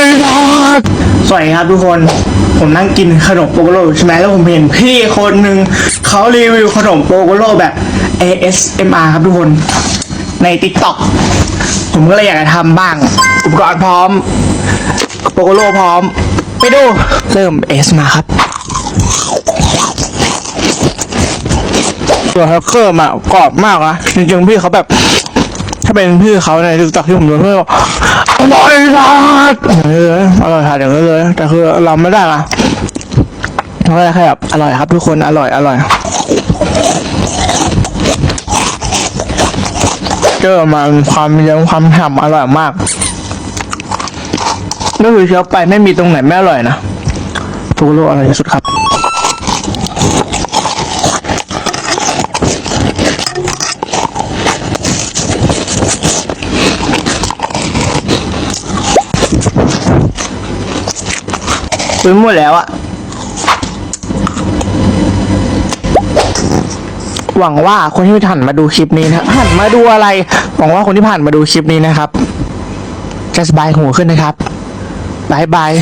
สวัสดีครับทุกคน ผมนั่งกินขนมโปโกโลใช่ไหมแล้วผมเห็นพี่คนหนึ่งเขารีวิวขนมโปโกโลแบบ ASMR ครับทุกคน ใน TikTok ผมก็เลยอยากจะทำบ้าง อุปกรณ์พร้อม โปโกโลพร้อม ไปดู เริ่ม ASMR ครับตัวแฮกเกอร์มากรอบมากนะจริงๆพี่เขาแบบ ถ้าเป็นพี่เขาในติ๊กต็อกที่ผมดูเพื่อน บอร่อยจัดอย่างนี้เลยอร่อยค่ะอย่างนี้เลย แต่คือเราไม่ได้นะเราได้แค่แบบอร่อยครับ ทุกคนอร่อยอร่อยเจอมาความเยิ้มความฉ่ำอร่อยมากก็คือเคี้ยวไปไม่มีตรงไหนไม่อร่อยนะทุกโลกอร่อยที่สุดครับ ซื้อหมดแล้วอะหวังว่าคนที่ผ่านมาดูคลิปนี้นะผ่านมาดูอะไร หวังว่าคนที่ผ่านมาดูคลิปนี้นะครับ จะสบายหูขึ้นนะครับบายบาย